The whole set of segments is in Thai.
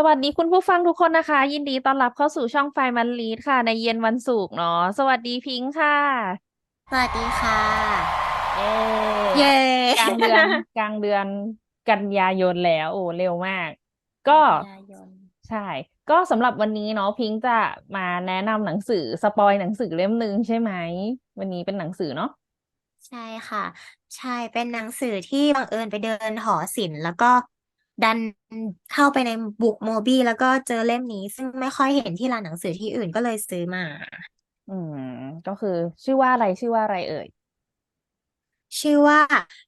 สวัสดีคุณผู้ฟังทุกคนนะคะ ยินดีต้อนรับเข้าสู่ช่องไฟมันลีดค่ะ ในเย็นวันศุกร์เนาะสวัสดีพิงค์ค่ะ สวัสดีค่ะ เย้เย้กลางเดือนกลางเดือนกันยายนแล้ว โอ้เร็วมาก ก็ยายนใช่ ก็สำหรับวันนี้เนาะพิงค์จะมาแนะนำหนังสือสปอยหนังสือเล่มหนึ่งใช่ไหม วันนี้เป็นหนังสือเนาะใช่ค่ะ ใช่เป็นหนังสือที่บังเอิญไปเดินหอศิลป์แล้วก็ ดันเข้าไปในบุ๊กโมบี้แล้วก็เจอเล่มนี้ ซึ่งไม่ค่อยเห็นที่ร้านหนังสือที่อื่นก็เลยซื้อมา อืม ก็คือ ชื่อว่าอะไรชื่อว่าอะไรเอ่ย ชื่อว่า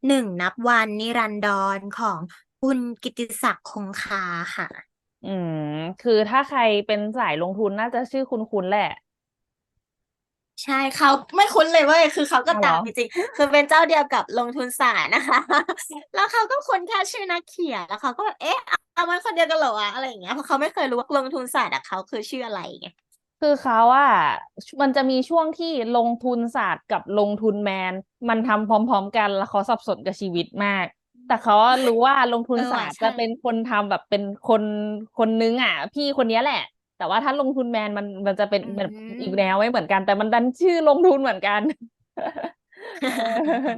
หนึ่งนับวันนิรันดรของคุณกิตติศักดิ์คงคาค่ะ อืม คือถ้าใครเป็นสายลงทุนน่าจะชื่อคุ้นๆแหละ ใช่เขาไม่คุ้นเลยเว้ยคือเขาก็อ๋อเหรตาอ มจริงๆคือเป็นเจ้าเดียวกับลงทุนศาสตร์นะคะ แล้วเขาก็คุ้นแค่ชื่อนักเขียนแล้วเขาก็แบบเอ๊ะเอามันคนเดียวกันเหรอวะอะไรอย่างเงี้ยเพราะเขาไม่เคยรู้ว่าลงทุนศาสตร์อะเขาคือชื่ออะไรไงคือเขาอะมันจะมีช่วงที่ลงทุนศาสตร์กับลงทุนแมน มันทำพร้อม ๆ กันแล้วเขาสับสนกับชีวิตมาก แต่เขาอะรู้ว่าลงทุนเออศาว่ะสตร์ใช่จะเป็นคนทำแบบเป็นคนคนนึงอะพี่คนเนี้ยแหละ แต่ว่าถ้าลงทุนแมนมันมันจะเป็นอืแบบอีกมแนวไม่เหมือนกัน แต่มันดันชื่อลงทุนเหมือนกันเออ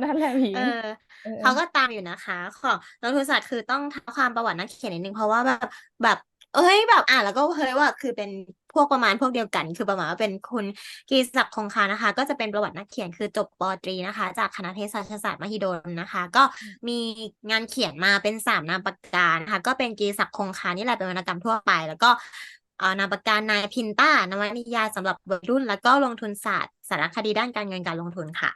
นั่นแหละพิเองค์อเออเขาก็ตามอยู่นะคะ ของลงทุนศาสตร์คือต้องเท้าความประวัตินักเขียนนิดนึงเพราะว่าแบบแบบเอ้ยแบบอ่านแล้วก็เฮ้ยว่าคือเป็นพวกประมาณพวกเดียวกัน คือประมาณว่าเป็นคุณกีรติศักดิ์คงคานะคะ ก็จะเป็นประวัตินักเขียนคือจบปอตรีนะคะ จากคณะเภสัชศาสตร์มหิดลนะคะ ก็มีงานเขียนมาเป็นสามนามปากกานะคะก็เป็นกีรติศักดิ์คงคานี่แหละเป็นวรรณกรรมทั่วไป แล้วก็เอ่อ นามปากกานายพินต้านวนิยายสำหรับวัยรุ่น แล้วก็ลงทุนศาสตร์สารคดีด้านการเงินการลงทุนค่ะ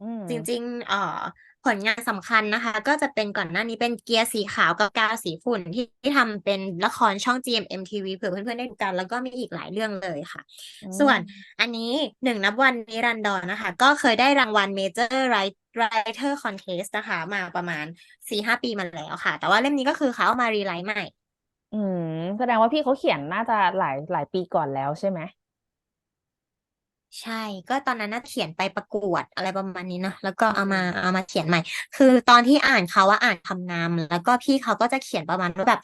อืมจริงๆเอ่อผลงานสำคัญนะคะ ก็จะเป็นก่อนหน้านี้เป็นเกียร์สีขาวกับกาวสีฝุ่นที่ที่ทำเป็นละครช่อง GMM TV เผื่อเพื่อนๆได้ดูกัน แล้วก็มีอีกหลายเรื่องเลยค่ะอืส่วนมอันนี้หนึ่งนับวันนิรันดรนะคะ ก็เคยได้รางวัล Major Writer Contest นะคะ มาประมาณสี่ห้าปีมาแล้วค่ะ แต่ว่าเล่มนี้ก็คือเขาเอามารีไลท์ใหม่ อืม แสดงว่าพี่เขาเขียนน่าจะหลายหลายปีก่อนแล้วใช่ไหมใช่ ก็ตอนนั้นน่ะเขียนไปประกวดอะไรประมาณนี้เนอะแล้วก็เอามาเอามาเขียนใหม่ คือตอนที่อ่านเขาว่าอ่านคำนำแล้วก็พี่เขาก็จะเขียนประมาณว่าแบบ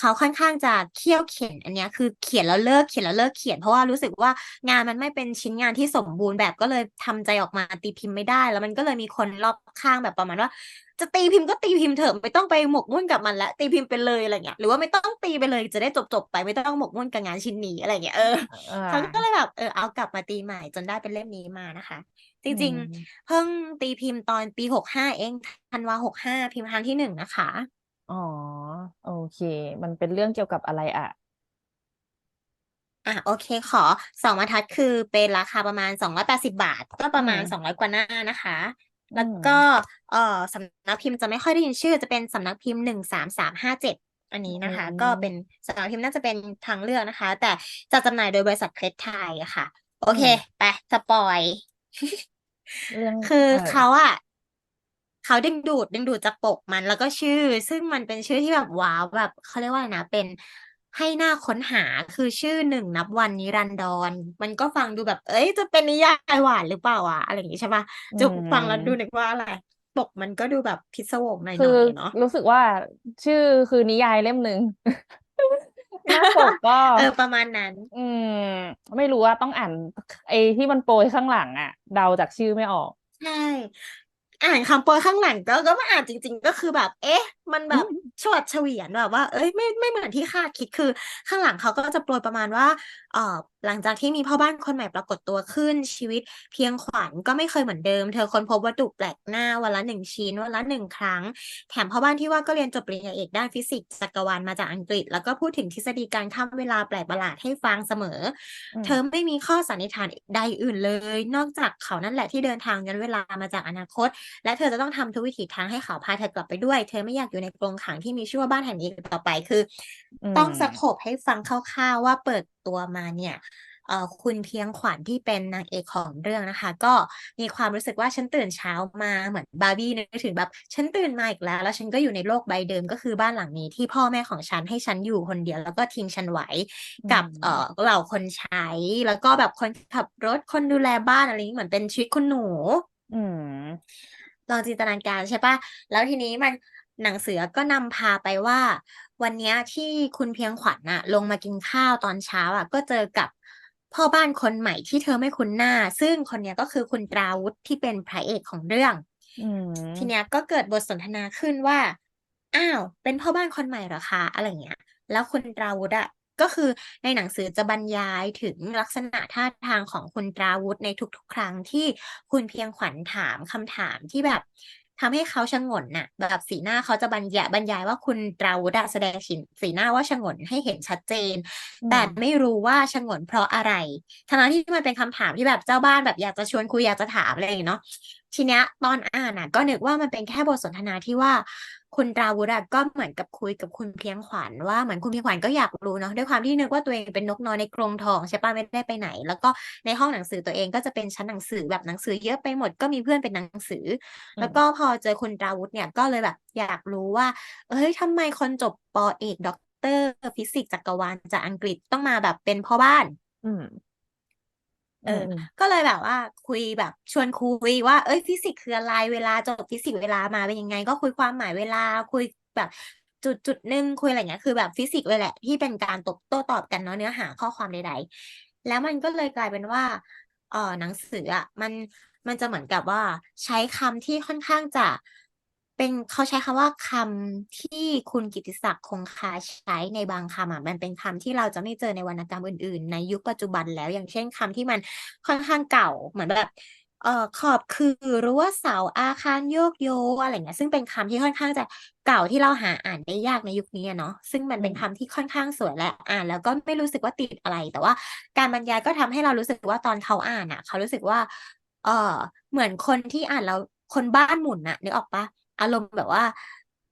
เขาค่อนข้างจะเคี่ยวเข็ญอันเนี้ยคือเขียนแล้วเลิกเขียนแล้วเลิกเขียน เพราะว่ารู้สึกว่างานมันไม่เป็นชิ้นงานที่สมบูรณ์แบบก็เลยทำใจออกมาตีพิมพ์ไม่ได้ แล้วมันก็เลยมีคนรอบข้างแบบประมาณว่า จะตีพิมพ์ก็ตีพิมพ์เถอะไม่ต้องไปหมกมุ่นกับมันละตีพิมพ์ไปเลยอะไรเงี้ยหรือว่าไม่ต้องตีไปเลยจะได้จบจบไปไม่ต้องหมกมุ่นกับงานชิ้นนี้อะไรเงี้ยเอออ่าเขาก็เลยแบบเออเอากลับมาตีใหม่จนได้เป็นเล่มนี้มานะคะจอืริงมๆเพิ่งตีพิมพ์ตอนปีหกห้าเองธันวาหกห้าพิมพ์ครั้งที่หนึ่งนะคะ อ๋อ โอเค มันเป็นเรื่องเกี่ยวกับอะไรอะ อะโอเคขอสองบรรทัดคือเป็นราคาประมาณสองร้อยแปดสิบาท ก็ประมาณอืมสองร้อยกว่าหน้านะคะ อืแล้วม ก็เอ่อสำนักพิมพ์จะไม่ค่อยได้ยินชื่อ จะเป็นสำนักพิมพ์หนึ่งสามสามห้าเจ็ดอันนี้อืนะคะมก็เป็นสำนักพิมพ์น่าจะเป็นทางเลือกนะคะ แต่จะจำหน่ายโดยบริษัทเครดไทยอะค่ะ โออืเค ม ไปสปอย เรื่อง คือเออ เขาอะ เขาดึงดูดดึงดูดจากปกมันแล้วก็ชื่อ ซึ่งมันเป็นชื่อที่แบบว้าวแบบเขาเรียกว่าอะไรนะเป็นให้หน้าค้นหาคือชื่อหนึ่งนับวันนิรันดร มันก็ฟังดูแบบ เอ้ย จะเป็นนิยายหวานหรือเปล่าวะอะไรอย่างงี้ใช่ปะอืจุกฟังแล้วดูมนึกว่าอะไรปกมันก็ดูแบบพิศวงหน่คืออยๆเนาะรู้สึกว่าชื่อคือนิยายเล่มหนึ่งหน้าปกก็เออประมาณนั้น อืม ไม่รู้ว่าต้องอ่านไอ้ที่มันโปรยข้างหลังอะเดาจากชื่อไม่ออกใช่ อ่านคำโปรยข้างหลังก็ก็มาอ่านจริง ๆ ก็คือแบบ เอ๊ะ มันแบบชวัดเฉวียนแบบว่า เอ้ยไม่ไม่เหมือนที่คาดคิดคือ ข้างหลังเขาก็จะโปรยประมาณว่า เอ่อหลังจากที่มีพ่อบ้านคนใหม่ปรากฏตัวขึ้นชีวิตเพียงขวัญก็ไม่เคยเหมือนเดิม เธอค้นพบวัตถุแปลกหน้าวันละหนึ่งชิ้นวันละหนึ่งครั้ง แถมพ่อบ้านที่ว่าก็เรียนจบปริญญาเอกด้านฟิสิกส์จักรวาลมาจากอังกฤษ แล้วก็พูดถึงทฤษฎีการข้ามเวลาแปลกประหลาดให้ฟังเสมออืมเธอไม่มีข้อสันนิษฐานใดอื่นเลย นอกจากเขานั่นแหละที่เดินทางย้อนเวลามาจากอนาคต และเธอจะต้องทำทุกวิถีทางให้เขาพาเธอกลับไปด้วย เธอไม่อยากอยู่ในกรงขังที่มีชื่อว่าบ้านแห่งนี้อีกต่อไปคืออืต้องมสโคปให้ฟังคร่าวๆว่าเปิดตัวมาเนี่ยเอ่อคุณเพียงขวัญที่เป็นนางเอกของเรื่องนะคะ ก็มีความรู้สึกว่าฉันตื่นเช้ามาเหมือนบาร์บี้นึกถึงแบบฉันตื่นมาอีกแล้ว แล้วฉันก็อยู่ในโลกใบเดิมก็คือบ้านหลังนี้ที่พ่อแม่ของฉันให้ฉันอยู่คนเดียว แล้วก็ทิ้งฉันไว้อืกับมเอ่อเหล่าคนใช้ แล้วก็แบบคนขับรถคนดูแลบ้านอะไรนี้เหมือนเป็นชีวิตคุณหนู อืมลองจินตนาการใช่ปะแล้วทีนี้มัน หนังสือก็นำพาไปว่า วันเนี้ยที่คุณเพียงขวัญน่ะ ลงมากินข้าวตอนเช้าอะ ก็เจอกับพ่อบ้านคนใหม่ที่เธอไม่คุ้นหน้า ซึ่งคนเนี้ยก็คือคุณตราวุฒิที่เป็นพระเอกของเรื่องอืมทีเนี้ยก็เกิดบทสนทนาขึ้นว่า อ้าว เป็นพ่อบ้านคนใหม่เหรอคะอะไรเงี้ย แล้วคุณตราวุฒิอะก็คือในหนังสือจะบรรยายถึงลักษณะท่าทางของคุณตราวุฒิในทุกๆ ครั้งที่คุณเพียงขวัญถามคำถามที่แบบ ทำให้เขาชงนน่ะ แบบสีหน้าเขาจะบรรยายบรรยายว่าคุณตราวุฒิอะแสดงสีสีหน้าว่าชงนให้เห็นชัดเจนอืแต่มไม่รู้ว่าชงนเพราะอะไรทั้งๆที่มันเป็นคำถามที่แบบเจ้าบ้านแบบอยากจะชวนคุยอยากจะถามอะไรอย่างเงี้ยเนาะทีเนี้ยตอนอ่านอะ ก็นึกว่ามันเป็นแค่บทสนทนาที่ว่า คุณตราวุฒิอะก็เหมือนกับคุยกับคุณเพียงขวัญว่าเหมือนคุณเพียงขวัญก็อยากรู้เนาะด้วยความที่นึกว่าตัวเองเป็นนกน้อยในกรงทองใช่ปะไม่ได้ไปไหน แล้วก็ในห้องหนังสือตัวเองก็จะเป็นชั้นหนังสือแบบหนังสือเยอะไปหมดก็มีเพื่อนเป็นหนังสืออืแล้วมก็พอเจอคุณตราวุฒิเนี่ยก็เลยแบบอยากรู้ว่า เอ้ยทำไมคนจบปอเอกด็อกเตอร์ฟิสิกส์จักรวาลจากอังกฤษต้องมาแบบเป็นพ่อบ้านอืม เออือมอืมก็เลยแบบว่าคุยแบบชวนคุยว่า เอ้ยฟิสิกส์คืออะไรเวลาจบฟิสิกส์เวลามาเป็นยังไง ก็คุยความหมายเวลาคุยแบบจุดจุดหนึ่งคุยอะไรเงี้ยคือแบบฟิสิกส์เลยแหละ ที่เป็นการตอบโต้ตอบกันเนาะเนื้อหาข้อความใด ๆ แล้วมันก็เลยกลายเป็นว่าเออหนังสืออะมันมันจะเหมือนกับว่าใช้คำที่ค่อนข้างจะ เป็นเขาใช้คำว่าคำที่คุณกิตติศักดิ์คงคาใช้ในบางคำอะมันเป็นคำที่เราจะไม่เจอในวรรณกรรมอื่น ๆ ในยุคปัจจุบันแล้วอย่างเช่นคำที่มันค่อนข้างเก่าเหมือนแบบเอ่อขอบคือรั้วเสาอาคารโยกโยอะไรเงี้ยซึ่งเป็นคำที่ค่อนข้างจะเก่าที่เราหาอ่านได้ยากในยุคนี้อะเนาะซึ่งมันอืเป็นมคำที่ค่อนข้างสวยและอ่าน แล้วก็ไม่รู้สึกว่าติดอะไร แต่ว่าการบรรยายก็ทำให้เรารู้สึกว่าตอนเขาอ่านอะ เขารู้สึกว่า เออเหมือนคนที่อ่านแล้วคนบ้านหมุนน่ะนึกออกปะ อารมณ์แบบว่า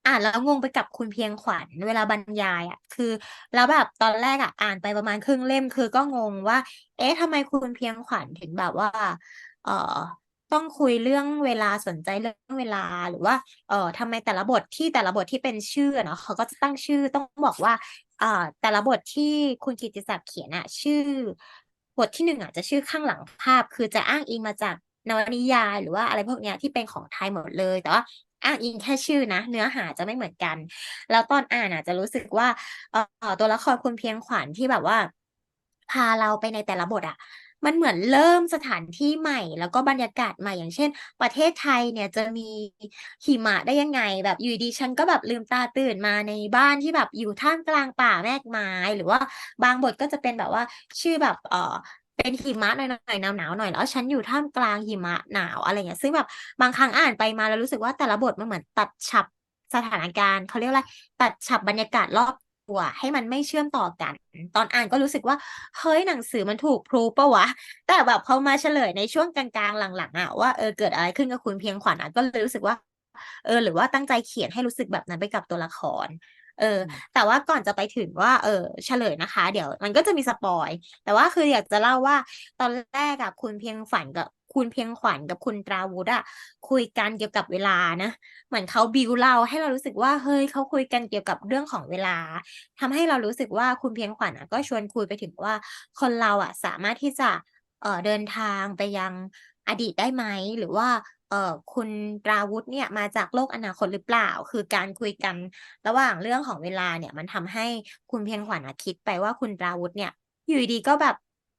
อ่านแล้วงงไปกับคุณเพียงขวัญเวลาบรรยายอะ คือแล้วแบบตอนแรกอะ อ่านไปประมาณครึ่งเล่ม คือก็งงว่า เอ๊ะทำไมคุณเพียงขวัญถึงแบบว่า เอ่อต้องคุยเรื่องเวลาสนใจเรื่องเวลาหรือว่า เอ่อทำไมแต่ละบทที่แต่ละบทที่เป็นชื่อเนาะเขาก็จะตั้งชื่อต้องบอกว่า เอ่อแต่ละบทที่คุณกิตติศักดิ์เขียนอะชื่อบทที่หนึ่งอะจะชื่อข้างหลังภาพ คือจะอ้างอิงมาจากนวนิยายหรือว่าอะไรพวกเนี้ยที่เป็นของไทยหมดเลย แต่ว่า อ้างอิงแค่ชื่อนะ เนื้อหาจะไม่เหมือนกัน แล้วตอนอ่านอะจะรู้สึกว่าเอ่อตัวละครคุณเพียงขวัญที่แบบว่า พาเราไปในแต่ละบทอะมันเหมือนเริ่มสถานที่ใหม่ แล้วก็บรรยากาศใหม่อย่างเช่น ประเทศไทยเนี่ยจะมีหิมะได้ยังไง แบบอยู่ดีฉันก็แบบลืมตาตื่นมาในบ้านที่แบบอยู่ท่ามกลางป่าแมกไม้ หรือว่าบางบทก็จะเป็นแบบว่าชื่อแบบเออ เป็นหิมะหน่อยๆหนาวๆหน่อยแล้วฉันอยู่ท่ามกลางหิมะหนาวอะไรเงี้ยซึ่งแบบบางครั้งอ่านไปมาแล้วรู้สึกว่าแต่ละบทมันเหมือนตัดฉับสถานการณ์เขาเรียกอะไรตัดฉับบรรยากาศรอบตัวให้มันไม่เชื่อมต่อกัน ตอนอ่านก็รู้สึกว่าเฮ้ยหนังสือมันถูกพรูปะวะ แต่แบบพอมาเฉลยในช่วงกลางๆหลังๆอะว่าเออเกิดอะไรขึ้นกับคุณเพียงขวัญอะก็เลยรู้สึกว่า เออ หรือว่าตั้งใจเขียนให้รู้สึกแบบนั้นไปกับตัวละคร เอออืมแต่ว่าก่อนจะไปถึงว่า เออเฉลยนะคะ เดี๋ยวมันก็จะมีสปอยแต่ว่าคืออยากจะเล่าว่าตอนแรกอะคุณเพียงฝันกับคุณเพียงขวัญกับคุณตราวุฒิอะคุยกันเกี่ยวกับเวลานะเหมือนเขาบิวเราให้เรารู้สึกว่าเฮ้ยเขาคุยกันเกี่ยวกับเรื่องของเวลาทำให้เรารู้สึกว่าคุณเพียงขวัญอะก็ชวนคุยไปถึงว่าคนเราอะสามารถที่จะเอ่อเดินทางไปยังอดีตได้ไหมหรือว่า เอ่อคุณตราวุฒิเนี่ยมาจากโลกอนาคตหรือเปล่า คือการคุยกันระหว่างเรื่องของเวลาเนี่ย มันทำให้คุณเพียงขวัญอะคิดไปว่าคุณตราวุฒิเนี่ย อยู่ดีก็แบบ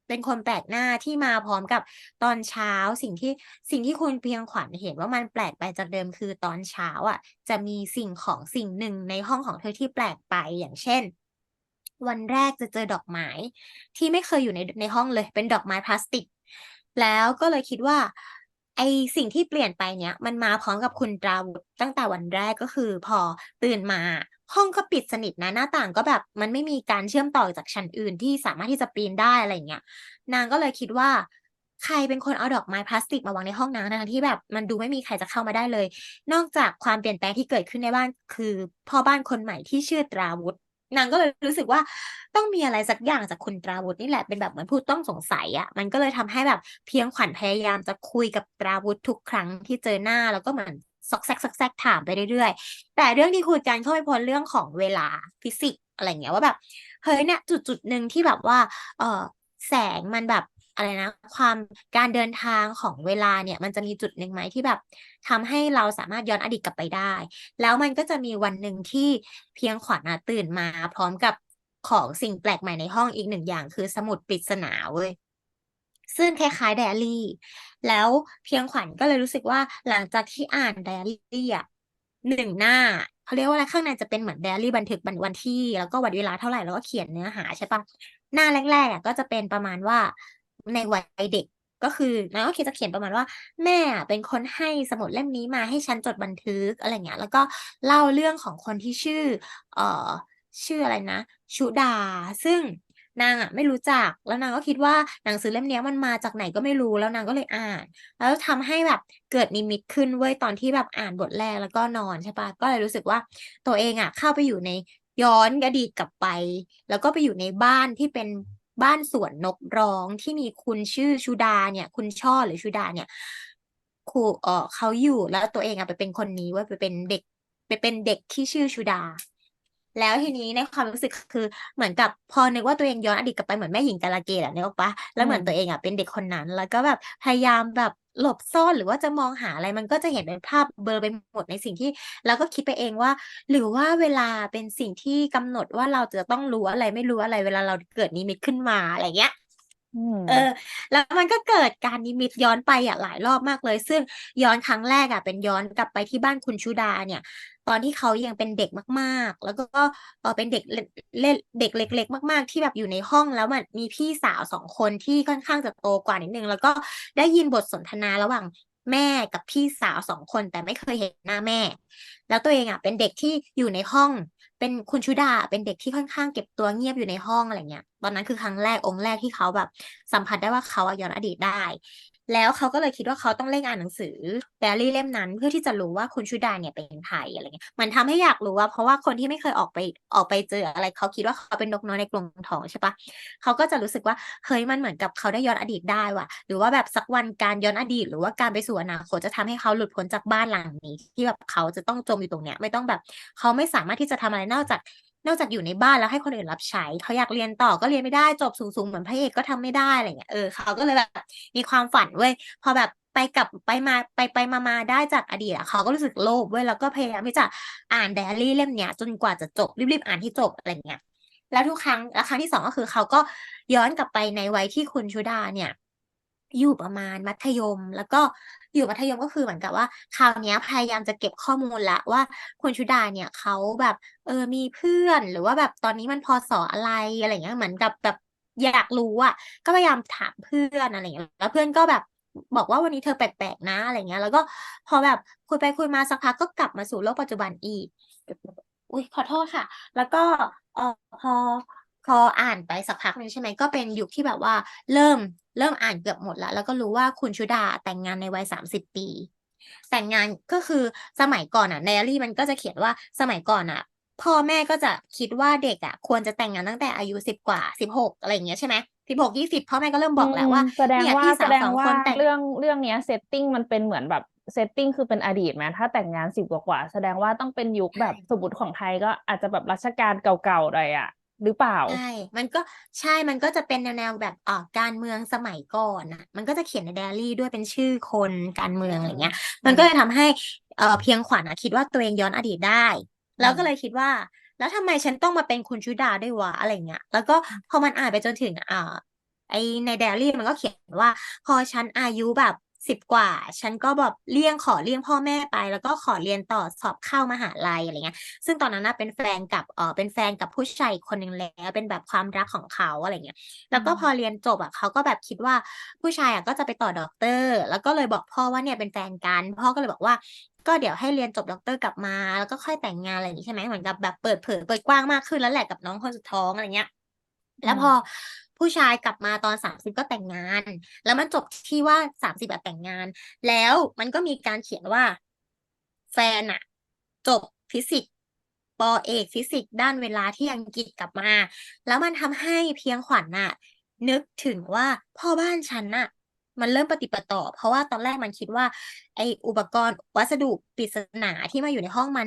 เป็นคนแปลกหน้าที่มาพร้อมกับตอนเช้าสิ่งที่สิ่งที่คุณเพียงขวัญเห็นว่ามันแปลกไปจากเดิมคือตอนเช้าอะ จะมีสิ่งของสิ่งหนึ่งในห้องของเธอที่แปลกไปอย่างเช่น วันแรกจะเจอดอกไม้ที่ไม่เคยอยู่ในในห้องเลย เป็นดอกไม้พลาสติก แล้วก็เลยคิดว่า ไอสิ่งที่เปลี่ยนไปเนี้ยมันมาพร้อมกับคุณตราวุธตั้งแต่วันแรกก็คือ พอตื่นมาห้องก็ปิดสนิทนะหน้าต่างก็แบบมันไม่มีการเชื่อมต่อจากชั้นอื่นที่สามารถที่จะปีนได้อะไรเงี้ยนางก็เลยคิดว่า ใครเป็นคนเอาดอกไม้พลาสติกมาวางในห้องน้ำทั้งที่แบบมันดูไม่มีใครจะเข้ามาได้เลย นอกจากความเปลี่ยนแปลงที่เกิดขึ้นในบ้านคือพ่อบ้านคนใหม่ที่ชื่อตราวุธ นางก็เลยรู้สึกว่าต้องมีอะไรสักอย่างจากคุณตราวุธนี่แหละเป็นแบบเหมือนผู้ต้องสงสัยอะ่ะ มันก็เลยทำให้แบบเพียงขวัญพยายามจะคุยกับตราวุธทุกครั้งที่เจอหน้าแล้วก็เหมือนซอกแซกซอกแซกถามไปเรื่อยๆ แต่เรื่องที่คุยกันเข้าไปพ้นเรื่องของเวลาฟิสิกส์อะไรเงี้ยว่าแบบเฮ้ยเนี่ยจุดจุดหนึ่งที่แบบว่า เออแสงมันแบบ อะไรนะ ความการเดินทางของเวลาเนี่ย มันจะมีจุดหนึ่งไหมที่แบบทำให้เราสามารถย้อนอดีตกลับไปได้ แล้วมันก็จะมีวันหนึ่งที่เพียงขวัญตื่นมา พร้อมกับของสิ่งแปลกใหม่ในห้องอีกหนึ่งอย่าง คือสมุดปริศนาเว้ยซึ่งคล้ายๆไดอารี่ แล้วเพียงขวัญก็เลยรู้สึกว่าหลังจากที่อ่านไดอารี่อะหนึ่งหน้าเขาเรียกว่าอะไรข้างในจะเป็นเหมือนไดอารี่บันทึกวันที่ แล้วก็วันเวลาเท่าไหร่แล้วก็เขียนเนื้อหาใช่ปะหน้าแรกๆอะก็จะเป็นประมาณว่า ในวัยเด็กก็คือนางก็คิดจะเขียนประมาณว่า แม่เป็นคนให้สมุดเล่มนี้มาให้ฉันจดบันทึกอะไรเงี้ย แล้วก็เล่าเรื่องของคนที่ชื่อ เอ่อชื่ออะไรนะ ชุดา ซึ่งนางอะไม่รู้จักแล้วนางก็คิดว่าหนังสือเล่มนี้มันมาจากไหนก็ไม่รู้แล้วนางก็เลยอ่าน แล้วทำให้แบบเกิดนิมิตขึ้นเว้ยตอนที่แบบอ่านบทแรกแล้วก็นอนใช่ปะก็เลยรู้สึกว่าตัวเองอะเข้าไปอยู่ในย้อนอดีตกลับไป แล้วก็ไปอยู่ในบ้านที่เป็น บ้านสวนนกร้องที่มีคุณชื่อชุดาเนี่ย คุณช่อหรือชุดาเนี่ยครูเออเขาอยู่แล้วตัวเองอะไปเป็นคนนี้เว่าไปเป็นเด็ก ไปเป็นเด็กที่ชื่อชุดา แล้วทีนี้ในความรู้สึกคือเหมือนกับพอนึกว่าตัวเองย้อนอดีตกลับไปเหมือนแม่หญิงกาลเกตอะนึกออกปะแล้วเหมือนอืมตัวเองอะเป็นเด็กคนนั้น แล้วก็แบบพยายามแบบ หลบซ่อนหรือว่าจะมองหาอะไรมันก็จะเห็นเป็นภาพเบลอไปหมดในสิ่งที่เราก็คิดไปเองว่า หรือว่าเวลาเป็นสิ่งที่กำหนดว่าเราจะต้องรู้อะไรไม่รู้อะไร เวลาเราเกิดนิมิตขึ้นมาอะไรเงี้ย อืม เออ แล้วมันก็เกิดการนิมิตย้อนไปอะหลายรอบมากเลย ซึ่งย้อนครั้งแรกอะเป็นย้อนกลับไปที่บ้านคุณชุดาเนี่ย ตอนที่เขายังเป็นเด็กมากๆ แล้วก็เออเป็นเด็กเล่นเล่นเด็กเล็ก ๆ มาก ๆ ที่แบบอยู่ในห้องแล้วมันมีพี่สาวสองคนที่ค่อนข้างจะโตกว่านิดนึง แล้วก็ได้ยินบทสนทนาระหว่างแม่กับพี่สาวสองคน แต่ไม่เคยเห็นหน้าแม่ แล้วตัวเองอะเป็นเด็กที่อยู่ในห้อง เป็นคุณชุดาเป็นเด็กที่ค่อนข้างเก็บตัวเงียบอยู่ในห้องอะไรเงี้ย ตอนนั้นคือครั้งแรกองค์แรกที่เขาแบบ สัมผัสได้ว่าเขาอย้อนอดีตได้ แล้วเขาก็เลยคิดว่าเขาต้องเร่งอ่านหนังสือไดอารี่เล่มนั้นเพื่อที่จะรู้ว่าคุณชุดาเนี่ยเป็นใครอะไรเงี้ยมันทำให้อยากรู้ว่าเพราะว่าคนที่ไม่เคยออกไปออกไปเจออะไรเขาคิดว่าเขาเป็นนกน้อยในกรงทองใช่ปะเขาก็จะรู้สึกว่าเฮ้ยมันเหมือนกับเขาได้ย้อนอดีตได้ว่ะ หรือว่าแบบสักวันการย้อนอดีต หรือว่าการไปสู่อนาคตจะทำให้เขาหลุดพ้นจากบ้านหลังนี้ ที่แบบเขาจะต้องจมอยู่ตรงเนี้ยไม่ต้องแบบเขาไม่สามารถที่จะทำอะไรนอกจาก นอกจากอยู่ในบ้านแล้วให้คนอื่นรับใช้เขาอยากเรียนต่อก็เรียนไม่ได้จบสูงๆเหมือนพระเอกก็ทำไม่ได้อะไรเงี้ยเออเขาก็เลยแบบมีความฝันเว้ยพอแบบไปกลับไปมาไปไปมามาได้จากอดีตอะเขาก็รู้สึกโลภเว้ยแล้วก็พยายามที่จะอ่านไดอารี่เล่มเนี้ยจนกว่าจะจบรีบๆอ่านที่จบอะไรเงี้ยแล้วทุกครั้งแล้วครั้งที่สองก็คือเขาก็ย้อนกลับไปในวัยที่คุณชุดาเนี่ย อยู่ประมาณมัธยม แล้วก็อยู่มัธยมก็คือเหมือนกับว่า คราวนี้พยายามจะเก็บข้อมูลละว่าคุณชุดาเนี่ยเขาแบบเออมีเพื่อนหรือว่าแบบตอนนี้มันพศอะไรอะไรเงี้ยเหมือนกับแบบอยากรู้อะก็พยายามถามเพื่อนอะไรเงี้ยแล้วเพื่อนก็แบบบอกว่าวันนี้เธอแปลกๆนะอะไรเงี้ย แล้วก็พอแบบคุยไปคุยมาสักพักก็กลับมาสู่โลกปัจจุบันอีกอุ้ยขอโทษค่ะ แล้วก็เออพอ พออ่านไปสักพักหนึ่งใช่ไหมก็เป็นยุคที่แบบว่าเริ่มเริ่มอ่านเกือบหมดแล้วแล้วก็รู้ว่าคุณชุดาแต่งงานในวัยสามสิบปี แต่งงานก็คือสมัยก่อนอะไดอารี่มันก็จะเขียนว่าสมัยก่อนอะ พ่อแม่ก็จะคิดว่าเด็กอะ ควรจะแต่งงานตั้งแต่อายุสิบกว่าสิบหกอะไรอย่างเงี้ยใช่ไหมสิบหกยี่สิบพ่อแม่ก็เริ่มบอกแล้วว่าอืมแสดงเนี่ยว่าพี่แสสาวดงสองว่าคนแต่งเรื่องเรื่องเนี้ยเซตติ้งมันเป็นเหมือนแบบเซตติ้งคือเป็นอดีตไหมถ้าแต่งงานสิบกว่าแสดงว่าต้องเป็นยุคแบบใช่สมมติของไทยก็อาจจะแบบรัชกาลเก่าๆหน่อยอะ หรือเปล่า ใช่ มันก็ใช่ มันก็จะเป็นแนวๆแบบอ่าการเมืองสมัยก่อนอะมันก็จะเขียนในไดอารี่ด้วยเป็นชื่อคนการเมืองอะไรเงี้ย มันก็เลยทำให้เอ่อเพียงขวัญอะคิดว่าตัวเองย้อนอดีตได้ แล้วก็เลยคิดว่า แล้วทำไมฉันต้องมาเป็นคุณชุดาด้วยวะอะไรเงี้ย แล้วก็พอมันอ่านไปจนถึงอ่าไอในไดอารี่มันก็เขียนว่า พอฉันอายุแบบ สิบกว่า ฉันก็แบบเลี่ยงขอเลี่ยงพ่อแม่ไป แล้วก็ขอเรียนต่อสอบเข้ามหาลัยอะไรเงี้ย ซึ่งตอนนั้นน่ะเป็นแฟนกับเออเป็นแฟนกับผู้ชายอีกคนหนึ่งแล้วเป็นแบบความรักของเขาอะไรเงี้ย แล้วก็พอเรียนจบอะเขาก็แบบคิดว่าผู้ชายอะก็จะไปต่อด็อกเตอร์ แล้วก็เลยบอกพ่อว่าเนี่ยเป็นแฟนกัน พ่อก็เลยบอกว่าก็เดี๋ยวให้เรียนจบด็อกเตอร์กลับมา แล้วก็ค่อยแต่งงานอะไรอย่างนี้ใช่ไหมเหมือนกับแบบเปิดเผยเปิดกว้างมากขึ้นแล้วแหละกับน้องคนสุดท้องอะไรเงี้ย แล้วพอ ผู้ชายกลับมาตอนสามสิบก็แต่งงาน แล้วมันจบที่ว่าสามสิบแบบแต่งงาน แล้วมันก็มีการเขียนว่า แฟนอะจบฟิสิกส์ปอเอกฟิสิกส์ด้านเวลาที่อังกฤษกลับมา แล้วมันทำให้เพียงขวัญน่ะ นึกถึงว่าพ่อบ้านฉันน่ะ มันเริ่มปฏิปต่อ เพราะว่าตอนแรกมันคิดว่า ไออุปกรณ์วัสดุปริศนาที่มาอยู่ในห้องมัน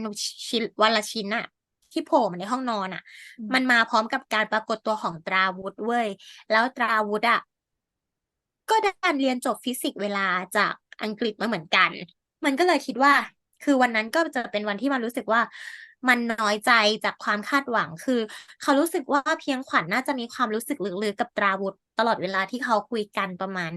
ชิ้นวันละชิ้นน่ะ ที่โผล่มาในห้องนอนอะอืมมันมาพร้อมกับการปรากฏตัวของตราวุธเว้ย แล้วตราวุธอะก็ดันเรียนจบฟิสิกส์เวลาจากอังกฤษมาเหมือนกัน มันก็เลยคิดว่า คือวันนั้นก็จะเป็นวันที่มันรู้สึกว่า มันน้อยใจจากความคาดหวังคือ เขารู้สึกว่าเพียงขวัญน่าจะมีความรู้สึกลึกๆกับตราวุธตลอดเวลาที่เขาคุยกันประมาณ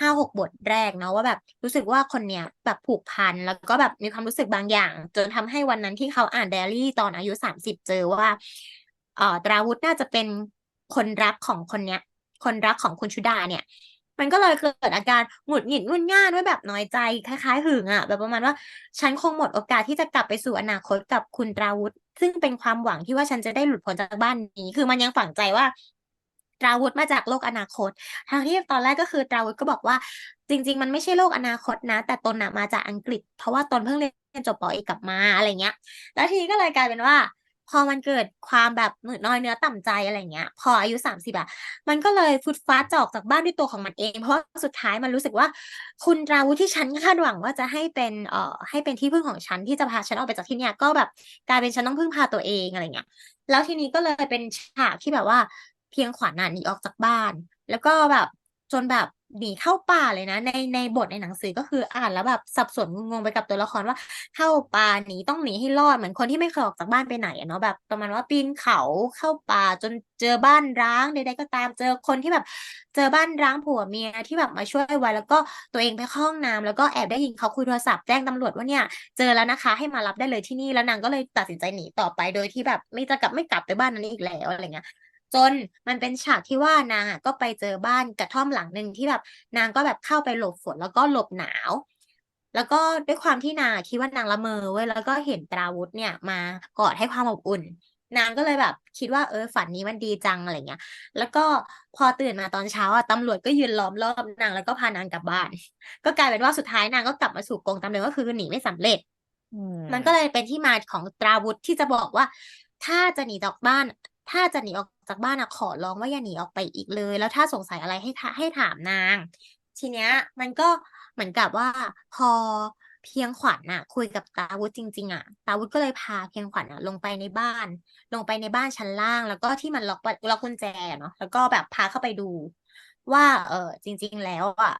ห้าหกบทแรกเนาะว่าแบบรู้สึกว่าคนเนี้ยแบบผูกพันแล้วก็แบบมีความรู้สึกบางอย่าง จนทำให้วันนั้นที่เขาอ่านไดอารี่ตอนอายุสามสิบเจอว่าเอ่อตราวุธน่าจะเป็นคนรักของคนเนี้ย คนรักของคุณชุดาเนี่ย มันก็เลยเกิดอาการหงุดหงิดงุนง่านไว้แบบน้อยใจคล้ายๆหึงอะ แบบประมาณว่าฉันคงหมดโอกาสที่จะกลับไปสู่อนาคตกับคุณตราวุธ ซึ่งเป็นความหวังที่ว่าฉันจะได้หลุดพ้นจากบ้านนี้ คือมันยังฝังใจว่าตราวุธมาจากโลกอนาคต ทางที่ตอนแรกก็คือตราวุธก็บอกว่า จริง ๆ มันไม่ใช่โลกอนาคตนะ แต่ตนน่ะมาจากอังกฤษ เพราะว่าตนเพิ่งเรียนจบปอเอกกลับมาอะไรเงี้ย แล้วทีนี้ก็เลยกลายเป็นว่า พอมันเกิดความแบบหนืดน้อยเนื้อต่ำใจอะไรเงี้ย พออายุสามสิบอะมันก็เลยฟุดฟาจะออกจากบ้านด้วยตัวของมันเอง เพราะสุดท้ายมันรู้สึกว่า คุณราวุธที่ฉันคาดหวังว่าจะให้เป็นเอ่อให้เป็นที่พึ่งของฉันที่จะพาฉันออกไปจากที่เนี่ยก็แบบกลายเป็นฉันต้องพึ่งพาตัวเองอะไรเงี้ย แล้วทีนี้ก็เลยเป็นฉากที่แบบว่าเพียงขวัญน่ะหนีออกจากบ้าน แล้วก็แบบจนแบบ หนีเข้าป่าเลยนะ ในในบทในหนังสือก็คืออ่านแล้วแบบสับสนงงไปกับตัวละครว่าเข้าป่าหนีต้องหนีให้รอดเหมือนคนที่ไม่เคยออกจากบ้านไปไหนอะเนาะแบบ ประมาณว่าปีนเขาเข้าป่าจนเจอบ้านร้างใดๆก็ตามเจอคนที่แบบ เจอบ้านร้างผัวเมียที่แบบมาช่วยไว้แล้วก็ตัวเองไปห้องน้ำแล้วก็แอบได้ยินเขาคุยโทรศัพท์แจ้งตำรวจว่าเนี่ยเจอแล้วนะคะ ให้มารับได้เลยที่นี่แล้วนางก็เลยตัดสินใจหนีต่อไปโดยที่แบบไม่จะกลับไม่กลับไปบ้านนั้นอีกแล้วอะไรเงี้ย จนมันเป็นฉากที่ว่านางอะก็ไปเจอบ้านกระท่อมหลังหนึ่งที่แบบนางก็แบบเข้าไปหลบฝนแล้วก็หลบหนาว แล้วก็ด้วยความที่นางอะคิดว่านางละเมอเว้ยแล้วก็เห็นตราวุธเนี่ยมากอดให้ความอบอุ่น นางก็เลยแบบคิดว่าเออฝันนี้มันดีจังอะไรเงี้ย แล้วก็พอตื่นมาตอนเช้าอะตำรวจก็ยืนล้อมรอบนางแล้วก็พานางกลับบ้าน ก็กลายเป็นว่าสุดท้ายนางก็กลับมาสู่กรงตามเดิมก็คือหนีไม่สำเร็จอืมมันก็เลยเป็นที่มาของตราวุธที่จะบอกว่า ถ้าจะหนีจากบ้าน ถ้าจะหนีออกจากบ้านอะขอร้องว่าอย่าหนีออกไปอีกเลย แล้วถ้าสงสัยอะไรให้ให้ถามนาง ทีเนี้ย มันก็เหมือนกับว่าพอเพียงขวัญน่ะ คุยกับตาวุธจริง ๆ อะ ตาวุธก็เลยพาเพียงขวัญอะ ลงไปในบ้าน ลงไปในบ้านชั้นล่าง แล้วก็ที่มันล็อกล็อกกุญแจเนาะแล้วก็แบบพาเข้าไปดู ว่า เออจริง ๆ แล้วอะ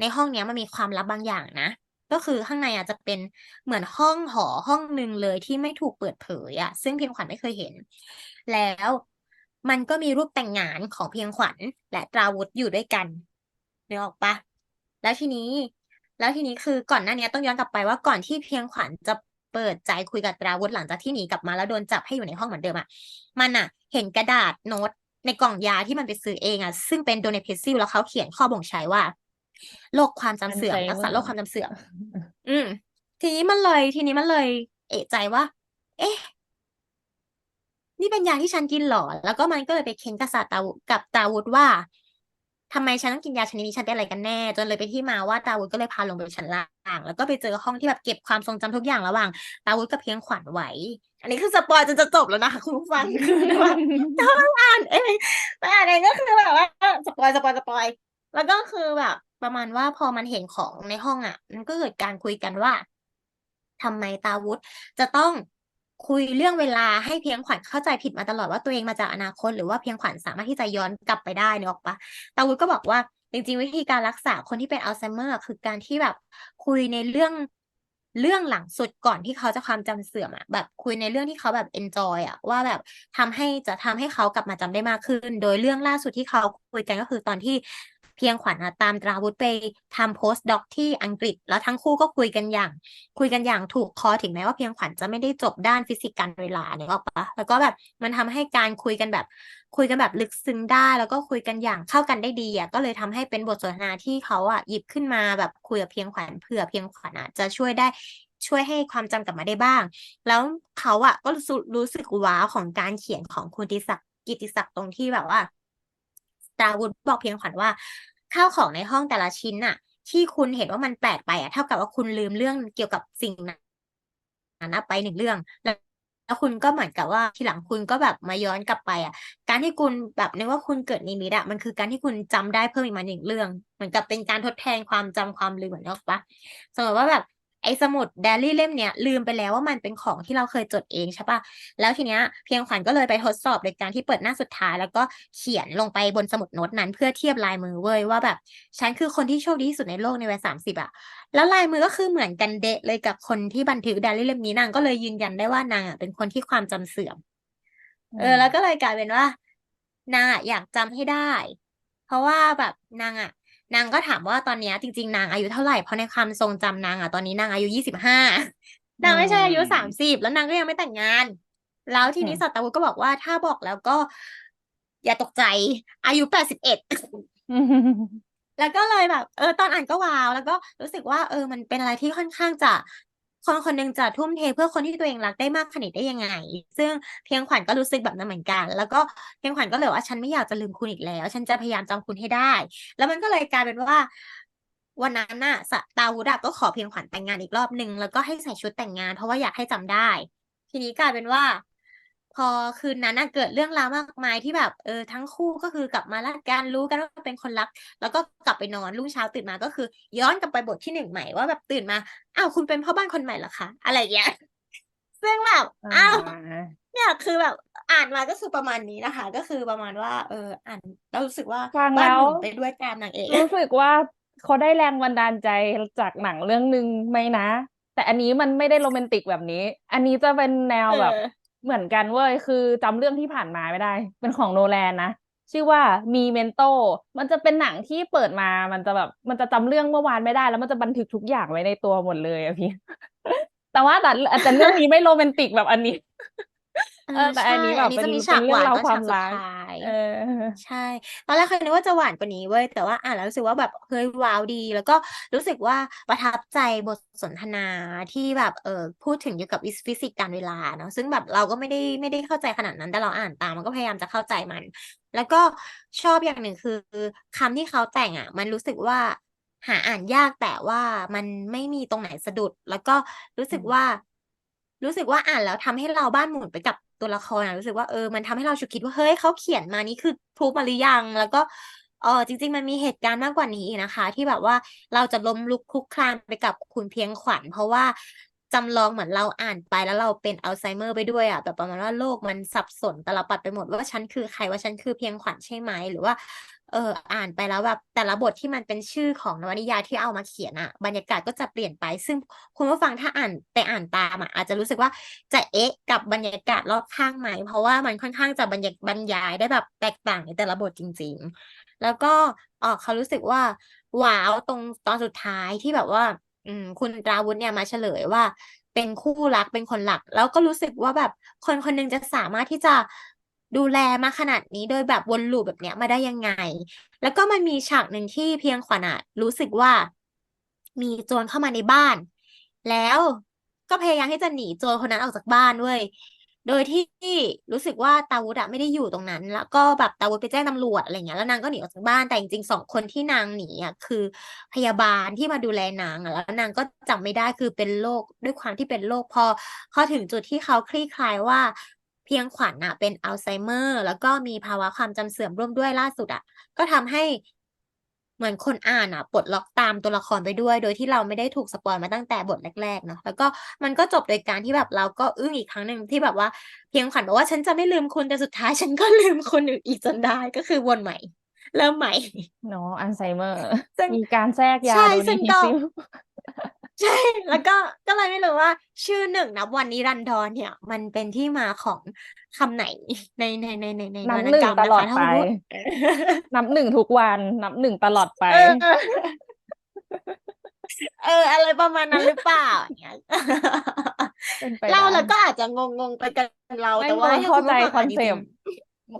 ในห้องเนี้ยมันมีความลับบางอย่างนะก็คือข้างในอาจจะเป็นเหมือนห้องหอห้องหนึ่งเลยที่ไม่ถูกเปิดเผยอะซึ่งเพียงขวัญไม่เคยเห็น แล้ว มันก็มีรูปแต่งงานของเพียงขวัญและตราวุธอยู่ด้วยกันนึกออกปะแล้วทีนี้ แล้วทีนี้คือก่อนหน้านี้ต้องย้อนกลับไปว่าก่อนที่เพียงขวัญจะเปิดใจคุยกับตราวุธหลังจากที่หนีกลับมาแล้วโดนจับให้อยู่ในห้องเหมือนเดิมอะมันอะ เห็นกระดาษโน้ตในกล่องยาที่มันไปซื้อเองอะซึ่งเป็นโดเนเพซิลแล้วเขาเขียนข้อบ่งชี้ว่าโรคความจำเสื่อมรักษาโรคความจำเสื่อมอืม ทีนี้มันเลย ทีนี้มันเลย เอะใจว่า เอ๊ะ นี่เป็นยาที่ฉันกินหรอ แล้วก็มันก็เลยไปเค้นกษัตราวุกับตาวุธว่าทำไมฉันต้องกินยาชนิดนี้ฉันเป็นอะไรกันแน่ จนเลยไปที่มาว่าตาวุธก็เลยพาลงไปชั้นล่าง แล้วก็ไปเจอห้องที่แบบเก็บความทรงจำทุกอย่างระหว่างตาวุธกับเพียงขวัญไว้ อันนี้คือสปอยจนจะจบแล้วนะคะคุณผู้ฟังคือแบบต้องอ่านเองไปอ่านเองก็คือแบบว่าสปอยสปอยสปอย แล้วก็คือแบบประมาณว่าพอมันเห็นของในห้องอะ มันก็เกิดการคุยกันว่าทำไมตาวุธจะต้อง คุยเรื่องเวลาให้เพียงขวัญเข้าใจผิดมาตลอดว่าตัวเองมาจากอนาคต หรือว่าเพียงขวัญสามารถที่จะย้อนกลับไปได้นึกออกปะตาวุธก็บอกว่าจริงๆ วิธีการรักษาคนที่เป็นอัลไซเมอร์คือการที่แบบคุยในเรื่องเรื่องหลังสุดก่อนที่เขาจะความจำเสื่อมอะแบบคุยในเรื่องที่เขาแบบเอนจอยอะว่าแบบทำให้จะทำให้เขากลับมาจำได้มากขึ้น โดยเรื่องล่าสุดที่เขาคุยกันก็คือตอนที่ เพียงขวัญอะตามตราวุธไปทำโพสต์ด็อกที่อังกฤษ แล้วทั้งคู่ก็คุยกันอย่าง คุยกันอย่างถูกคอถึงแม้ว่าเพียงขวัญจะไม่ได้จบด้านฟิสิกส์การเวลาเนี่ยหรอกปะแล้วก็แบบมันทำให้การคุยกันแบบ คุยกันแบบลึกซึ้งได้ แล้วก็คุยกันอย่างเข้ากันได้ดีอะก็เลยทำให้เป็นบทสนทนาที่เขาอะหยิบขึ้นมาแบบคุยกับเพียงขวัญเผื่อเพียงขวัญอะจะช่วยได้ช่วยให้ความจำกลับมาได้บ้าง แล้วเขาอะก็รู้สึกรู้สึกว้าวของการเขียนของคุณติศักดิ์กิติศักดิ์ตรงที่แบบว่า ตาวุธบอกเพียงขวัญว่าข้าวของในห้องแต่ละชิ้นน่ะ ที่คุณเห็นว่ามันแปลกไปอะเท่ากับว่าคุณลืมเรื่องเกี่ยวกับสิ่งนั้นไปหนึ่งเรื่องแล้วแล้วคุณก็เหมือนกับว่าทีหลังคุณก็แบบมาย้อนกลับไปอะ การที่คุณแบบนึกว่าคุณเกิดนิมิตอะมันคือการที่คุณจำได้เพิ่มอีกมาหนึ่งเรื่อง เหมือนกับเป็นการทดแทนความจำความลืมเหมือนกันปะสมมติว่าแบบ ไอ้สมุดไดอารี่เล่มเนี้ยลืมไปแล้วว่ามันเป็นของที่เราเคยจดเองใช่ปะแล้วทีเนี้ยเพียงขวัญก็เลยไปทดสอบโดยการที่เปิดหน้าสุดท้าย แล้วก็เขียนลงไปบนสมุดโน้ตนั้นเพื่อเทียบลายมือเว้ยว่าแบบ ฉันคือคนที่โชคดีที่สุดในโลกในวัยสามสิบอะแล้วลายมือก็คือเหมือนกันเดะเลยกับคนที่บันทึกไดอารี่เล่มนี้นางก็เลยยืนยันได้ว่านางอะเป็นคนที่ความจำเสื่อมอืเออมแล้วก็เลยกลายเป็นว่านางอะอยากจำให้ได้ เพราะว่าแบบนางอะ นางก็ถามว่าตอนเนี้ยจริง ๆ นางอายุเท่าไหร่เพราะในความทรงจำนางอะตอนนี้นางอายุยี่สิบห้าอืนางไม่ใช่อายุมสามสิบแล้วนางก็ยังไม่แต่งงาน แล้วทีอืนี้มสัตวุฒิก็บอกว่าถ้าบอกแล้วก็ อย่าตกใจ อายุแปดสิบเอ็ดแล้วก็เลยแบบ เออ ตอนอ่านก็ว้าว แล้วก็รู้สึกว่า เออ มันเป็นอะไรที่ค่อนข้างจะ คนคนหนึ่งจะทุ่มเทเพื่อคนที่ตัวเองรักได้มากขนาดนี้ได้ยังไง ซึ่งเพียงขวัญก็รู้สึกแบบนั้นเหมือนกัน แล้วก็เพียงขวัญก็เลยว่าฉันไม่อยากจะลืมคุณอีกแล้ว ฉันจะพยายามจำคุณให้ได้ แล้วมันก็เลยกลายเป็นว่า วันนั้นน่ะสตาวุฒิก็ขอเพียงขวัญแต่งงานอีกรอบหนึ่งแล้วก็ให้ใส่ชุดแต่งงานเพราะว่าอยากให้จำได้ ทีนี้กลายเป็นว่า พอคืนนั้นน่ะเกิดเรื่องราวมากมายที่แบบเออทั้งคู่ก็คือกลับมารักกันรู้กันว่าเป็นคนรัก แล้วก็กลับไปนอนรุ่งเช้าตื่นมาก็คือ ย้อนกลับไปบทที่หนึ่งใหม่ว่าแบบตื่นมาอ้าวคุณเป็นพ่อบ้านคนใหม่เหรอคะอะไรอย่างเงี้ยซึ่งแบบอ่าอ้าวเนี่ยคือแบบอ่านมาก็คือประมาณนี้นะคะ ก็คือประมาณว่า เออ อ่านแล้วรู้สึกว่าฟังบ้านแล้วหมุนไปด้วยตามนางเอกรู้สึกว่าเขาได้แรงบันดาลใจจากหนังเรื่องหนึ่งไหมนะ แต่อันนี้มันไม่ได้โรแมนติกแบบนี้ อันนี้จะเป็นแนวเอแบบอ เหมือนกันเว้ยคือจำเรื่องที่ผ่านมาไม่ได้ เป็นของโนแลนนะชื่อว่ามีเมนโต มันจะเป็นหนังที่เปิดมา มันจะแบบ มันจะจำเรื่องเมื่อวานไม่ได้ แล้วมันจะบันทึกทุกอย่างไว้ในตัวหมดเลยอะพี่ แต่ว่าแต่แต่เรื่องนี้ไม่โรแมนติกแบบอันนี้ เอเอออแต่ใช่ อันนี้แบอับนนี้เป็นจะมีเป็ฉานกเรื่หองวานราวตอนควาฉามกสุดรัก ท้าย เออ ใช่ ตอนแรกเคยนึกว่าจะหวานกว่านี้เว้ย แต่ว่าอ่านแล้วรู้สึกว่าแบบเฮ้ยว้าวดี แล้วก็รู้สึกว่าประทับใจบทสนทนาที่แบบเออพูดถึงเกี่ยวกับฟิสิกส์การเวลาเนาะซึ่งแบบเราก็ไม่ได้ไม่ได้เข้าใจขนาดนั้น แต่เราอ่านตามมันก็พยายามจะเข้าใจมัน แล้วก็ชอบอย่างหนึ่งคือคำที่เขาแต่งอะ มันรู้สึกว่าหาอ่านยากแต่ว่ามันไม่มีตรงไหนสะดุด แล้วก็รู้สึกอืมว่า รู้สึกว่าอ่านแล้วทำให้เราบ้านหมุนไปกับ ตัวละครอะรู้สึกว่าเออมันทำให้เราฉุกคิดว่าเฮ้ยเขาเขียนมานี่คือพรูฟมาหรือยัง แล้วก็เออจริง ๆ มันมีเหตุการณ์มากกว่านี้อีกนะคะ ที่แบบว่าเราจะล้มลุกคลุกคลานไปกับคุณเพียงขวัญ เพราะว่าจำลองเหมือนเราอ่านไปแล้วเราเป็นอัลไซเมอร์ไปด้วยอะแบบประมาณว่าโลกมันสับสนตลปัดไปหมดว่าฉันคือใครว่าฉันคือเพียงขวัญใช่ไหมหรือว่า เอออ่านไปแล้วแบบแต่ละบทที่มันเป็นชื่อของนวนิยายที่เอามาเขียนอะบรรยากาศก็จะเปลี่ยนไป ซึ่งคุณผู้ฟังถ้าอ่านไปอ่านตามอะอาจจะรู้สึกว่าจะเอ๊ะกับบรรยากาศรอบข้างไหมเพราะว่ามันค่อนข้างจะบรรยบรรยายได้แบบแตกต่างในแต่ละบทจริง ๆ แล้วก็เออเขารู้สึกว่าว้าวตรงตอนสุดท้ายที่แบบว่า อืมคุณราวุฒิเนี่ยมาเฉลยว่าเป็นคู่รักเป็นคนหลัก แล้วก็รู้สึกว่าแบบคนคนหนึงจะสามารถที่จะ ดูแลมาขนาดนี้โดยแบบวนลูปแบบเนี้ยมาได้ยังไง แล้วก็มันมีฉากหนึ่งที่เพียงขวัญอะรู้สึกว่า มีโจรเข้ามาในบ้าน แล้วก็พยายามที่จะหนีโจรคนนั้นออกจากบ้านเว้ยโดยที่รู้สึกว่าตาวุฒิอะไม่ได้อยู่ตรงนั้น แล้วก็แบบตาวุฒิไปแจ้งตำรวจอะไรเงี้ยแล้วนางก็หนีออกจากบ้านแต่จริงๆสองคนที่นางหนีอะคือพยาบาลที่มาดูแลนางอะแล้วนางก็จำไม่ได้คือเป็นโรคด้วยความที่เป็นโรคพอพอถึงจุดที่เขาคลี่คลายว่า เพียงขวัญอะเป็นอัลไซเมอร์ แล้วก็มีภาวะความจำเสื่อมร่วมด้วยล่าสุดอะก็ทำให้เหมือนคนอ่านอะปลดล็อกตามตัวละครไปด้วย โดยที่เราไม่ได้ถูกสปอยมาตั้งแต่บทแรกๆเนาะแล้วก็มันก็จบโดยการที่แบบเราก็อึ้งอีกครั้งหนึ่งที่แบบว่าเพียงขวัญบอกว่าฉันจะไม่ลืมคุณแต่สุดท้ายฉันก็ลืมคุณอีกจนได้ก็คือวนใหม่ เริ่มใหม่เนาะอัลไซเมอร์ซึ่งมีการแทรกยาใช่โดยซึ่ดีงที่ก็ซิล ใช่ แล้วก็ก็เลยไม่รู้ว่า ชื่อหนึ่งนับวันนิรันดรเนี่ย มันเป็นที่มาของคำไหนในในในในในนับวรรณหนึ่กงรรมตนะลอคะดถ้าไปพูดนับหนึ่งทุกวัน นับหนึ่งตลอดไป เออเอออะไรประมาณนั้นหรือเปล่าอย่างเงี้ยเป็นไปเราได้แล้วก็อาจจะงงๆไปกันเราไม่แต่ว่าเราให้เข้าคุณใจผู้ฟังคออ่านนเซจริปงต์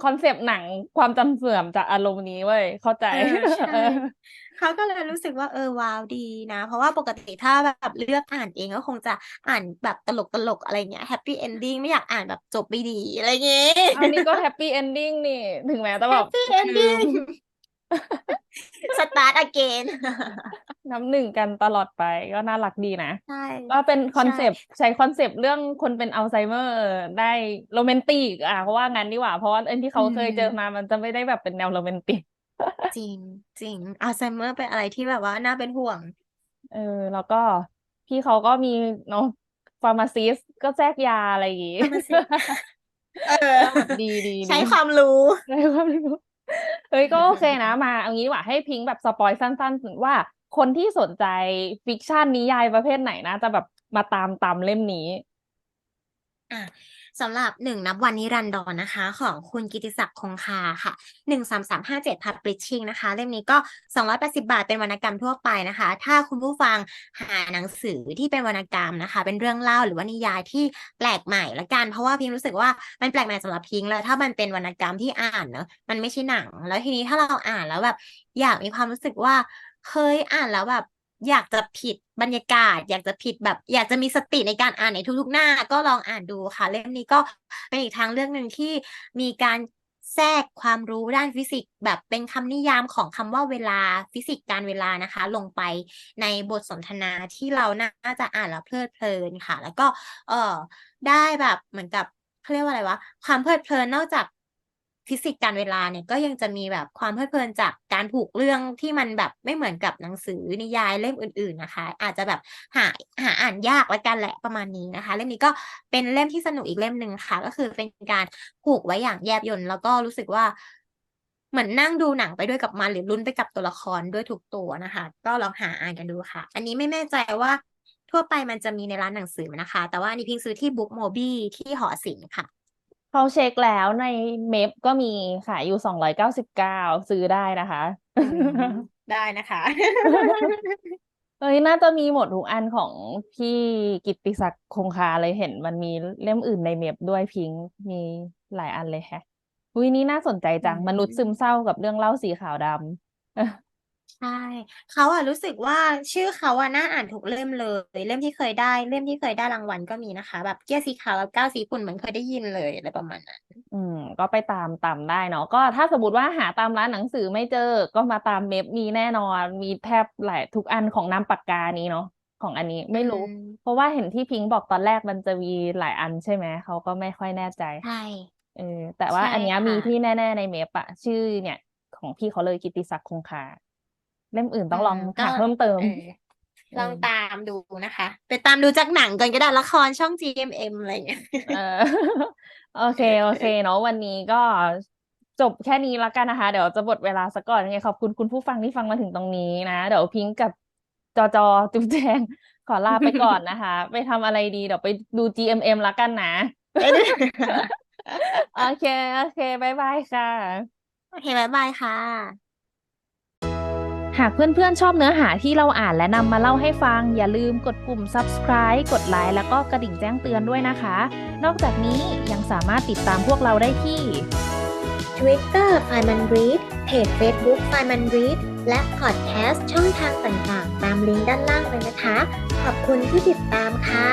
คอนเซปต์หนังความจำเสื่อมจากอารมณ์นี้เว้ยเข้าใจๆ เออใช่เออเขาก็เลยรู้สึกว่าเออว้าวดีนะ เพราะว่าปกติถ้าแบบเลือกอ่านเองก็คงจะอ่านแบบตลกตลกอะไรเงี้ยแฮปปี้เอนดิ้งไม่อยากอ่านแบบจบไม่ดีอะไรเงี้ยอันนี้ก็แฮปปี้เอนดิ้งนี่ ถึงแม้จะแฮแบปบปี้เอนดิ้งสตาร์ทอเกนน้ำหนึ่งกันตลอดไปก็น่ารักดีนะใช่ก็เป็นคอนใช่เซปต์ใช้คอนเซปต์เรื่องคนเป็นอัลไซเมอร์ได้โรแมนติกอะเพราะว่างั้นดีกว่า เพราะว่าอันที่อืเขาเคยเจอมมามันจะไม่ได้แบบเป็นแนวโรแมนติก จริงจริงอัลไซเมอร์เป็นอะไรที่แบบว่าน่าเป็นห่วง เออ แล้วก็พี่เขาก็มีเนาะฟาร์มาซิสก็แจกยาอะไรอย่างงี้ทำมาสิเออ ก็แบบดีดีใช้ดีความรู้ได้ความรู้เฮ้ยก็โอเคนะมาเอางี้ดีกว่าให้พิงค์แบบสปอยสั้นๆ ว่าคนที่สนใจฟิกชันนิยายประเภทไหนนะ จะแบบมาตามตามเล่มนี้ อะ สำหรับหนึ่งนับวันนิรันดรนนะคะ ของคุณกิติศักดิ์คงคาค่ะหนึ่งสามสามห้าเจ็ดพับลิชชิ่งนะคะ เล่มนี้ก็สองร้อยแปดสิบาทเป็นวรรณกรรมทั่วไปนะคะ ถ้าคุณผู้ฟังหาหนังสือที่เป็นวรรณกรรมนะคะ เป็นเรื่องเล่าหรือว่านิยายที่แปลกใหม่ละกัน เพราะว่าพิงรู้สึกว่ามันแปลกใหม่สำหรับพิงแล้วถ้ามันเป็นวรรณกรรมที่อ่านเนอะมันไม่ใช่หนัง แล้วทีนี้ถ้าเราอ่านแล้วแบบอยากมีความรู้สึกว่าเฮ้ยอ่านแล้วแบบ อยากจะผิดบรรยากาศ อยากจะผิดแบบ อยากจะมีสติในการอ่านในทุกๆหน้า ก็ลองอ่านดูค่ะ เล่มนี้ก็เป็นอีกทางเรื่องหนึ่งที่มีการแทรกความรู้ด้านฟิสิกส์แบบเป็นคำนิยามของคำว่าเวลาฟิสิกส์การเวลานะคะ ลงไปในบทสนทนาที่เราน่าจะอ่านแล้วเพลิดเพลินค่ะ แล้วก็เออได้แบบเหมือนกับเขาเรียกว่าอะไรวะความเพลิดเพลินนอกจาก ฟิสิกส์การเวลาเนี่ยก็ยังจะมีแบบความเพลิดเพลินจากการผูกเรื่องที่มันแบบไม่เหมือนกับหนังสือนิยายเล่มอื่น ๆนะคะ อาจจะแบบหาหาอ่านยากละกันแหละประมาณนี้นะคะ เล่มนี้ก็เป็นเล่มที่สนุกอีกเล่มหนึ่งค่ะ ก็คือเป็นการผูกไว้อย่างแยบยลแล้วก็รู้สึกว่าเหมือนนั่งดูหนังไปด้วยกับมันหรือลุ้นไปกับตัวละครด้วยทุกตัวนะคะ ก็ลองหาอ่านกันดูค่ะ อันนี้ไม่แน่ใจว่าทั่วไปมันจะมีในร้านหนังสือไหมนะคะ แต่ว่านนี้พิงซื้อที่บุ๊กโมบี้ที่หอศิลป์ค่ะ เขาเช็คแล้วในเมพก็มีขายอยู่สองร้อยเก้าสิบเก้าซื้อได้นะคะอืมได้นะคะเอ้ยน่าจะมีหมดทุกอันของพี่กิตติศักดิ์คงคาเลยเห็น มันมีเล่มอื่นในเมพด้วยพิงค์มีหลายอันเลยแฮะอุ้ยนี่น่าสนใจจังอืมมนุษย์ซึมเศร้ากับเรื่องเล่าสีขาวดำ ใช่ เขาอะรู้สึกว่า ชื่อเขาอะน่าอ่านทุกเล่มเลย เล่มที่เคยได้ เล่มที่เคยได้รางวัลก็มีนะคะ แบบ เกี้ยสีขาวกับก้าวสีฝุ่นเหมือนเคยได้ยินเลยอะไรประมาณนั้น อืม ก็ไปตามตามได้เนาะก็ถ้าสมมติว่าหาตามร้านหนังสือไม่เจอ ก็มาตามเมพมีแน่นอน มีแทบหลายทุกอันของนามปากกานี้เนาะของอันนี้ไม่รู้อืมเพราะว่าเห็นที่พิงค์บอกตอนแรกมันจะมีหลายอันใช่ไหมเขาก็ไม่ค่อยแน่ใจ ใช่ เออแต่ว่าใช่อันเนี้ยค่ะมีที่แน่ ๆ ในเมพอะชื่อเนี่ย ของพี่เขาเลยกิตติศักดิ์คงคา เล่มอื่นต้องลองอืมก็หาเพิ่มเติมเออลองเออตามดูนะคะ ไปตามดูจากหนังก่อนก็ได้ละครช่อง GMM อะไรอย่างเงี้ยเออโอเค โอเคเนาะวันนี้ก็จบแค่นี้แล้วกันนะคะ เดี๋ยวจะหมดเวลาสักก่อนยังไงขอบคุณคุณผู้ฟังที่ฟังมาถึงตรงนี้นะ เดี๋ยวพิงค์กับจอจอจุ๊บแจงขอลาไปก่อนนะคะ ไปทำอะไรดี เดี๋ยวไปดู GMM แล้วกันนะ โอเค โอเคบายบายค่ะ โอเคบ๊ายบายค่ะ หากเพื่อนๆ ชอบเนื้อหาที่เราอ่านและนำมาเล่าให้ฟัง อย่าลืมกดปุ่ม subscribe กดไลค์แล้วก็กระดิ่งแจ้งเตือนด้วยนะคะ นอกจากนี้ยังสามารถติดตามพวกเราได้ที่ Twitter f i m a n Read เพจ Facebook f i m a n Read และพอดแคสต์ช่องทางต่างๆ ตามลิงก์ด้านล่างเลยนะคะ ขอบคุณที่ติดตามค่ะ